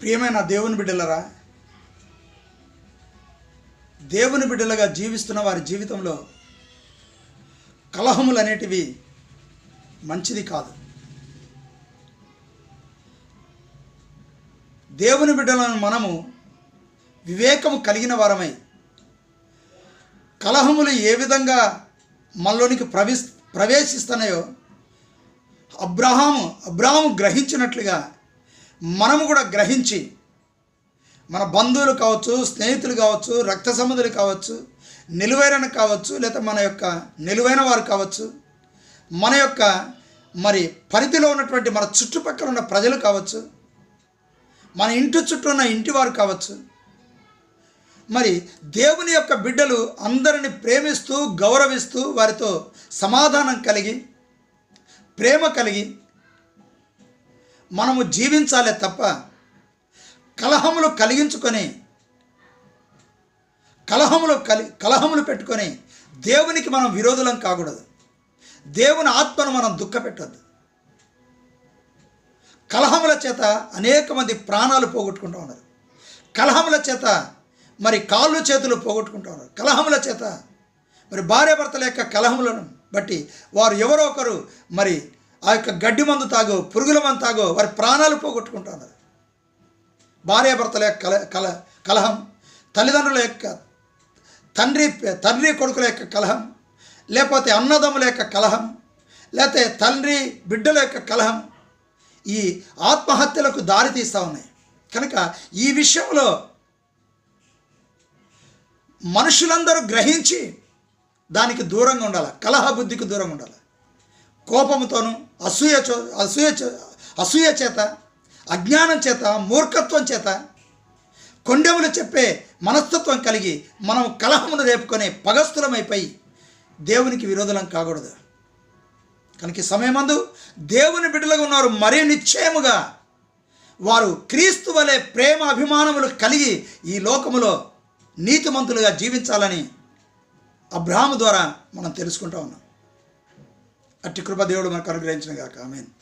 ప్రియమైన దేవుని బిడ్డలరా దేవుని బిడ్డలుగా జీవిస్తున్న వారి జీవితంలో కలహములు అనేటివి మంచిది కాదు. దేవుని బిడ్డలను మనము వివేకము కలిగిన వారమై కలహములు ఏ విధంగా మనలోనికి ప్రవేశ ప్రవేశిస్తున్నాయో అబ్రహాము అబ్రహాము గ్రహించినట్లుగా మనము కూడా గ్రహించి మన బంధువులు కావచ్చు స్నేహితులు కావచ్చు రక్త సంబంధులు కావచ్చు నిలువైన కావచ్చు లేదా మన యొక్క నిలువైన వారు కావచ్చు మన యొక్క మరి పరిధిలో ఉన్నటువంటి మన చుట్టుపక్కల ఉన్న ప్రజలు కావచ్చు మన ఇంటి చుట్టూ ఉన్న ఇంటి వారు కావచ్చు మరి దేవుని యొక్క బిడ్డలు అందరిని ప్రేమిస్తూ గౌరవిస్తూ వారితో సమాధానం కలిగి ప్రేమ కలిగి మనము జీవించాలే తప్ప కలహములు కలిగించుకొని కలహములు కలి కలహములు పెట్టుకొని దేవునికి మనం విరోధులం కాకూడదు. దేవుని ఆత్మను మనం దుఃఖపెట్టద్దు. కలహముల చేత అనేక మంది ప్రాణాలు పోగొట్టుకుంటూ ఉన్నారు. కలహముల చేత మరి కాళ్ళు చేతులు పోగొట్టుకుంటూ ఉన్నారు. కలహముల చేత మరి భార్యాభర్తల యొక్క కలహములను బట్టి వారు ఎవరో ఒకరు మరి ఆ యొక్క గడ్డి మందు తాగో పురుగుల మందు తాగో వారి ప్రాణాలు పోగొట్టుకుంటున్నారు భార్యాభర్తల యొక్క కల కల కలహం తల్లిదండ్రుల యొక్క తండ్రి తండ్రి కొడుకుల యొక్క కలహం లేకపోతే అన్నదమ్ముల యొక్క కలహం లేకపోతే తండ్రి బిడ్డల యొక్క కలహం ఈ ఆత్మహత్యలకు దారి తీస్తూ ఉన్నాయి. కనుక ఈ విషయంలో మనుషులందరూ గ్రహించి దానికి దూరంగా ఉండాలి కలహ బుద్ధికి దూరంగా ఉండాలి. కోపముతోనూ అసూయ అసూయ అసూయ చేత అజ్ఞానం చేత మూర్ఖత్వం చేత కొండెములు చెప్పే మనస్తత్వం కలిగి మనం కలహమును రేపుకొని పగస్థులమైపోయి దేవునికి విరోధులం కాకూడదు. కనుక సమయమందు దేవుని బిడ్డలుగా ఉన్నారు మరీ నిశ్చయముగా వారు క్రీస్తు వలె ప్రేమ అభిమానములు కలిగి ఈ లోకములో నీతిమంతులుగా జీవించాలని అబ్రాహాము ద్వారా మనం తెలుసుకుంటా ఉన్నాం. అట్టి కృప దేవుడు మనకు అనుగ్రహించిన గాక. ఆమెను.